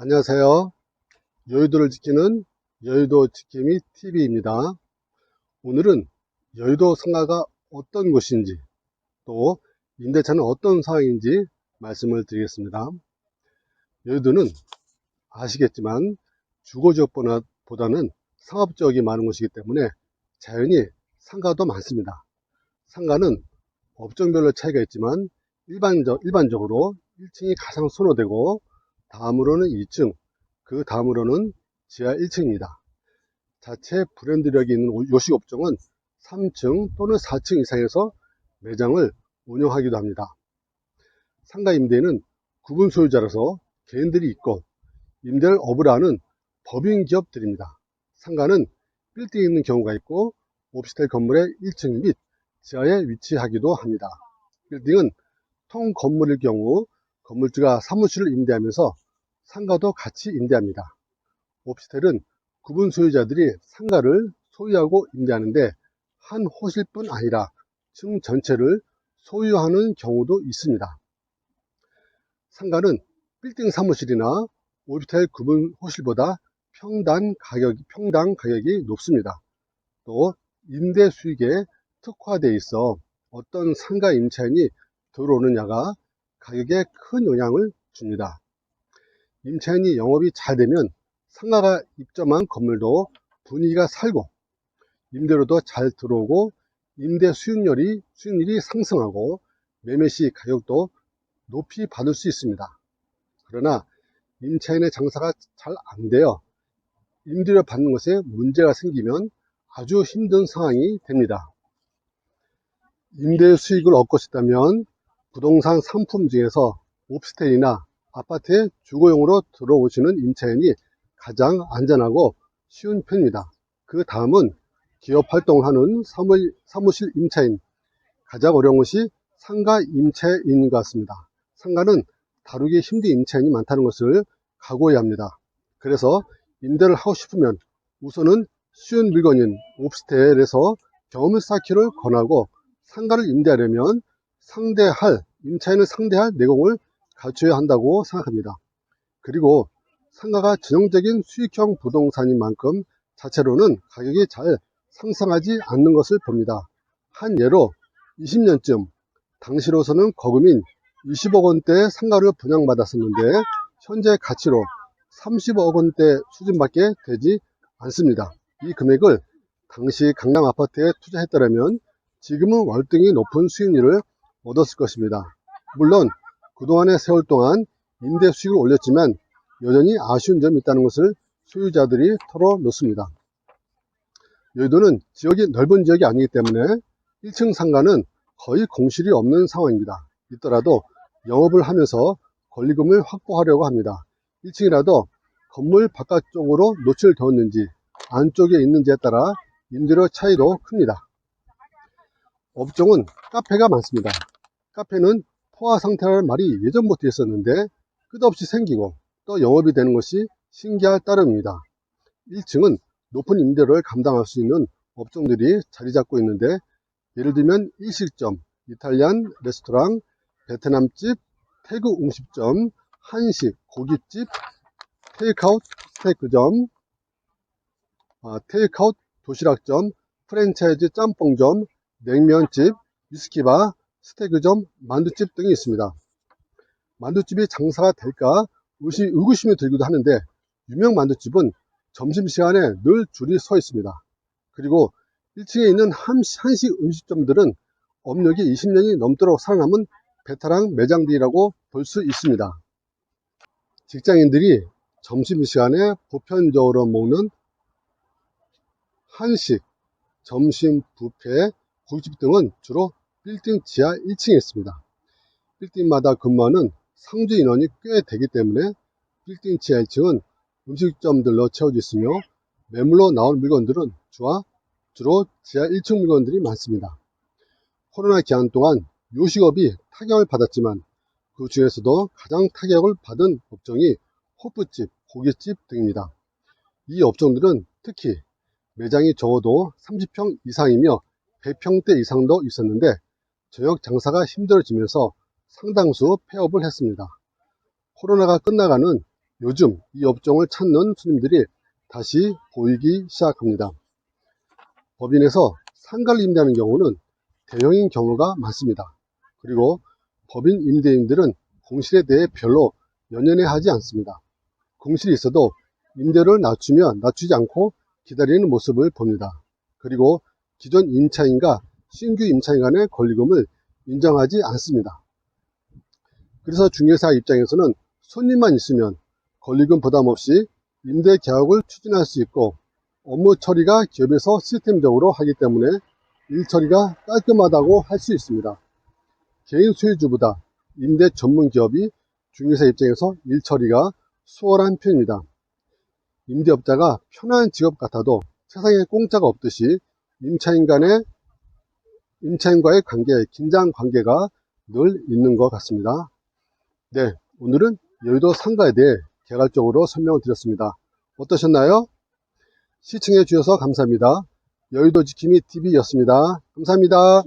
안녕하세요. 여의도를 지키는 여의도 지킴이 TV입니다. 오늘은 여의도 상가가 어떤 곳인지 또 임대차는 어떤 상황인지 말씀을 드리겠습니다. 여의도는 아시겠지만 주거지역보다는 상업지역이 많은 곳이기 때문에 자연히 상가도 많습니다. 상가는 업종별로 차이가 있지만 일반적, 일반적으로 1층이 가장 선호되고 다음으로는 2층, 그 다음으로는 지하 1층입니다. 자체 브랜드력이 있는 요식업종은 3층 또는 4층 이상에서 매장을 운영하기도 합니다. 상가 임대는 구분 소유자라서 개인들이 있고 임대를 업을 하는 법인 기업들입니다. 상가는 빌딩이 있는 경우가 있고 오피스텔 건물의 1층 및 지하에 위치하기도 합니다. 빌딩은 통 건물일 경우 건물주가 사무실을 임대하면서 상가도 같이 임대합니다. 오피스텔은 구분 소유자들이 상가를 소유하고 임대하는데 한 호실 뿐 아니라 층 전체를 소유하는 경우도 있습니다. 상가는 빌딩 사무실이나 오피스텔 구분 호실보다 평단 가격, 평당 가격이 높습니다. 또 임대 수익에 특화되어 있어 어떤 상가 임차인이 들어오느냐가 가격에 큰 영향을 줍니다. 임차인이 영업이 잘 되면 상가가 입점한 건물도 분위기가 살고 임대료도 잘 들어오고 임대 수익률이, 수익률이 상승하고 매매 시 가격도 높이 받을 수 있습니다. 그러나 임차인의 장사가 잘 안 되어 임대료 받는 것에 문제가 생기면 아주 힘든 상황이 됩니다. 임대 수익을 얻고 싶다면 부동산 상품 중에서 오피스텔이나 아파트에 주거용으로 들어오시는 임차인이 가장 안전하고 쉬운 편입니다. 그 다음은 기업 활동을 하는 사무실, 사무실 임차인. 가장 어려운 것이 상가 임차인인 것 같습니다. 상가는 다루기 힘든 임차인이 많다는 것을 각오해야 합니다. 그래서 임대를 하고 싶으면 우선은 쉬운 물건인 오피스텔에서 경험을 쌓기를 권하고 상가를 임대하려면 상대할 임차인을 상대할 내공을 갖춰야 한다고 생각합니다. 그리고 상가가 전형적인 수익형 부동산인 만큼 자체로는 가격이 잘 상승하지 않는 것을 봅니다. 한 예로 20년쯤 당시로서는 거금인 20억 원대 상가를 분양받았었는데 현재 가치로 30억 원대 수준밖에 되지 않습니다. 이 금액을 당시 강남 아파트에 투자했더라면 지금은 월등히 높은 수익률을 얻었을 것입니다. 물론 그동안의 세월 동안 임대 수익을 올렸지만 여전히 아쉬운 점이 있다는 것을 소유자들이 털어놓습니다. 여의도는 지역이 넓은 지역이 아니기 때문에 1층 상가는 거의 공실이 없는 상황입니다. 있더라도 영업을 하면서 권리금을 확보하려고 합니다. 1층이라도 건물 바깥쪽으로 노출 되었는지 안쪽에 있는지에 따라 임대료 차이도 큽니다. 업종은 카페가 많습니다. 카페는 포화 상태라는 말이 예전부터 있었는데 끝없이 생기고 또 영업이 되는 것이 신기할 따름입니다. 1층은 높은 임대료를 감당할 수 있는 업종들이 자리 잡고 있는데 예를 들면 일식점, 이탈리안 레스토랑, 베트남집, 태국 음식점, 한식, 고깃집, 테이크아웃 스테이크점, 아, 테이크아웃 도시락점, 프랜차이즈 짬뽕점, 냉면집, 위스키바, 스테이크점, 만두집 등이 있습니다. 만두집이 장사가 될까 의구심이 들기도 하는데 유명 만두집은 점심시간에 늘 줄이 서 있습니다. 그리고 1층에 있는 한식 음식점들은 업력이 20년이 넘도록 살아남은 베테랑 매장들이라고 볼 수 있습니다. 직장인들이 점심시간에 보편적으로 먹는 한식, 점심 뷔페, 고깃집 등은 주로 빌딩 지하 1층에 있습니다. 빌딩마다 근무하는 상주 인원이 꽤 되기 때문에 빌딩 지하 1층은 음식점들로 채워져 있으며 매물로 나온 물건들은 주와 주로 지하 1층 물건들이 많습니다. 코로나 기간 동안 요식업이 타격을 받았지만 그 중에서도 가장 타격을 받은 업종이 호프집, 고깃집 등입니다. 이 업종들은 특히 매장이 적어도 30평 이상이며 100평대 이상도 있었는데 저녁 장사가 힘들어지면서 상당수 폐업을 했습니다. 코로나가 끝나가는 요즘 이 업종을 찾는 손님들이 다시 보이기 시작합니다. 법인에서 상가를 임대하는 경우는 대형인 경우가 많습니다. 그리고 법인 임대인들은 공실에 대해 별로 연연해 하지 않습니다. 공실이 있어도 임대료를 낮추면 낮추지 않고 기다리는 모습을 봅니다. 그리고 기존 임차인과 신규 임차인 간의 권리금을 인정하지 않습니다. 그래서 중개사 입장에서는 손님만 있으면 권리금 부담 없이 임대 계약을 추진할 수 있고 업무 처리가 기업에서 시스템적으로 하기 때문에 일 처리가 깔끔하다고 할 수 있습니다. 개인 소유주보다 임대 전문 기업이 중개사 입장에서 일 처리가 수월한 편입니다. 임대업자가 편한 직업 같아도 세상에 공짜가 없듯이 임차인 간의 임차인과의 관계, 긴장 관계가 늘 있는 것 같습니다. 네, 오늘은 여의도 상가에 대해 개괄적으로 설명을 드렸습니다. 어떠셨나요? 시청해 주셔서 감사합니다. 여의도 지킴이 TV였습니다. 감사합니다.